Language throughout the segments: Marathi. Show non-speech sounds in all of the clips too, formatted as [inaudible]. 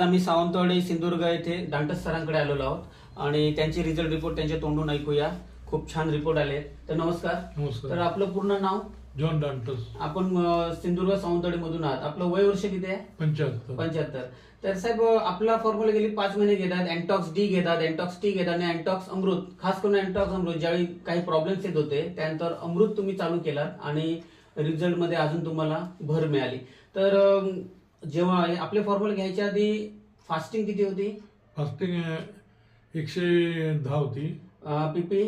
आम्ही सावंतवाडी सिंधुदुर्ग येथे दांटस सरांकडे आलेलो आहोत. आणि त्यांचे रिझल्ट रिपोर्ट त्यांच्या तोंडून ऐकूया. खूप छान रिपोर्ट आले तर नमस्कार. तर नमस्कार आपलं पूर्ण नाव? जॉन डांटस आपण अं, सिंधुदुर्ग सावंतवाडी मधून आहात. आपलं वय वर्ष किती आहे? पंच्याहत्तर. पंच्याहत्तर. तर साहेब आपला फॉर्म्युला गेली पाच महिने घेतात. अँटॉक्स डी घेतात अँटॉक्स टी घेतात आणि अँटॉक्स अमृत खास करून अँटॉक्स अमृत ज्यावेळी काही प्रॉब्लेम्स येत होते त्यानंतर अमृत तुम्ही चालू केलात आणि रिझल्टमध्ये अजून तुम्हाला भर मिळाली. तर जेव्हा आपले फॉर्म्युला घ्यायच्या आधी फास्टिंग किती होती? फास्टिंग एकशे दहा होती. पीपी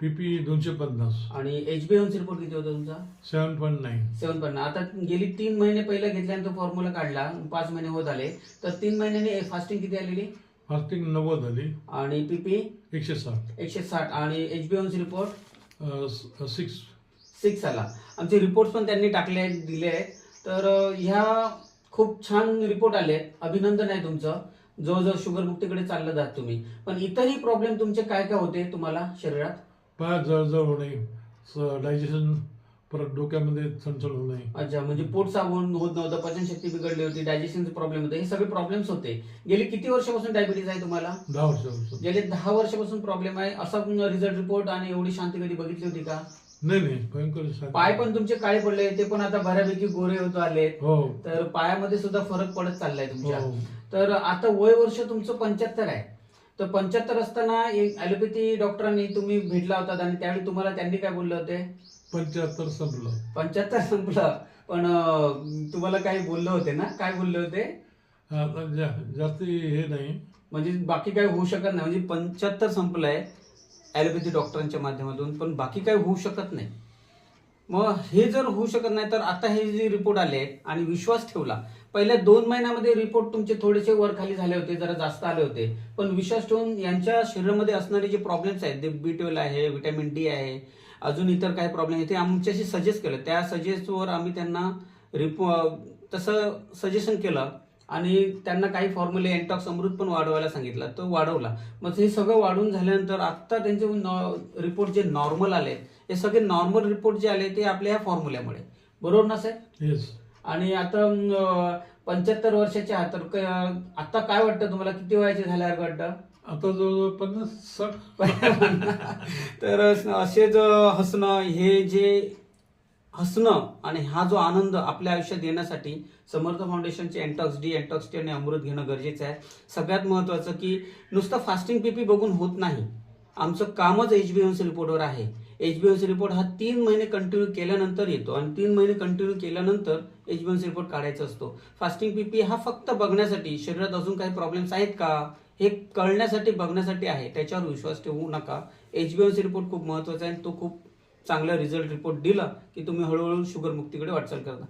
पीपी दोनशे पन्नास. आणि एचबीएनसी रिपोर्ट किती होता तुमचा? सेवन पॉईंट नाईन सेवन पण आता गेली तीन महिने पहिले घेतल्यानंतर फॉर्म्युला काढला पाच महिने होत आले. तर तीन महिन्याने फास्टिंग किती आलेली? फास्टिंग नव्वद आली. आणि पीपी एकशे साठ. एकशे साठ. आणि एचबीएनसी रिपोर्ट अं, स- सिक्स सिक्स आला. आमचे रिपोर्ट पण त्यांनी टाकले दिले आहेत. तर ह्या खूप छान रिपोर्ट आले. आहेत अभिनंदन आहे तुमचं. जवळजवळ शुगर मुक्तीकडे चाललं जात तुम्ही. पण इतरही प्रॉब्लेम तुमचे काय काय होते तुम्हाला शरीरात? पाय जळजळ होणे. डायजेशन परत डोक्यामध्ये चणचण होणे. अच्छा म्हणजे पोट साबून होत नव्हतं पचनशक्ती बिघडली होती डायजेशनचे प्रॉब्लेम होते. हे सगळे प्रॉब्लेम्स होते. गेली किती वर्षापासून डायबिटीज आहे तुम्हाला? दहा वर्षापासून. गेले दहा वर्षापासून प्रॉब्लेम आहे. असा रिझल्ट रिपोर्ट आणि एवढी शांती कधी बघितली होती का? नाही नाही भयंकर. पाय पण तुमचे काळे पडले ते पण आता बऱ्यापैकी गोरे होत आले हो. तर पायामध्ये सुद्धा फरक पडत चाललाय तुमच्या. हो. तर आता वय वर्ष तुमचं पंच्याहत्तर आहे. तर पंच्याहत्तर असताना एक ॲलोपॅथी डॉक्टरांनी तुम्ही भेटला होता आणि त्यावेळी तुम्हाला त्यांनी काय बोलले होते? पंच्याहत्तर संपलं. पंच्याहत्तर संपलं. पण अं, तुम्हाला काही बोलले होते ना? काय बोलले होते? आता जा- जास्ती हे नाही. म्हणजे बाकी काही होऊ शकत नाही. म्हणजे पंच्याहत्तर संपलंय. ॲलोपॅथी डॉक्टरांच्या माध्यमातून पण बाकी काही होऊ शकत नाही. मग हे जर होऊ शकत नाही तर आता हे जे रिपोर्ट आले आहेत आणि विश्वास ठेवला पहिल्या दोन महिन्यामध्ये रिपोर्ट तुमचे थोडेसे वर खाली झाले होते जरा जास्त आले होते पण विश्वास ठेवून यांच्या शरीरामध्ये असणारे जे प्रॉब्लेम्स आहेत ते बी ट्वेल्व आहे व्हिटॅमिन डी आहे अजून इतर काही प्रॉब्लेम आहे ते आमच्याशी सजेस्ट केलं. त्या सजेस्टवर आम्ही त्यांना रिपो तसं सजेशन केलं आणि त्यांना काही फॉर्म्युले एन्टॉक्स अमृत पण वाढवायला सांगितलं तो वाढवला. मग हे सगळं वाढून झाल्यानंतर आता त्यांचे रिपोर्ट जे नॉर्मल आले हे सगळे नॉर्मल रिपोर्ट जे आले ते आपल्या ह्या फॉर्म्युल्यामुळे बरोबर ना साहेब? येस आणि आता पंच्याहत्तर वर्षाचे आहात तर आता काय वाटतं तुम्हाला? किती वयाचे झाल्यावर वाटतं आता जवळजवळ पन्नास साठ. [laughs] तर असेच हसणं हे जे हसणं आणि हा जो आनंद आपल्या आयुष्यात येण्यासाठी समर्थ फाउंडेशनचे एन्टॉक्स डी एन्टॉक्स टी आणि अमृत घेणं गरजेचं आहे. सगळ्यात महत्त्वाचं की नुसतं फास्टिंग पीपी बघून होत नाही. आमचं कामच एच बी एम सी रिपोर्टवर आहे. H B M C report हा तीन महिने कंटिन्यू केल्यानंतर येतो आणि तीन महिने कंटिन्यू केल्यानंतर H B M C report काढायचा असतो. फास्टिंग पीपी हा फक्त बघण्यासाठी शरीरात अजून काही प्रॉब्लेम्स आहेत का? हे कळण्यासाठी बघण्यासाठी आहे. त्याच्यावर विश्वास ठेवू नका. H B M C report खूप महत्त्वाचा आहे आणि तो खूप चांगला रिझल्ट रिपोर्ट दिला की तुम्ही हळूहळू शुगर मुक्तीकडे वाटचाल करता.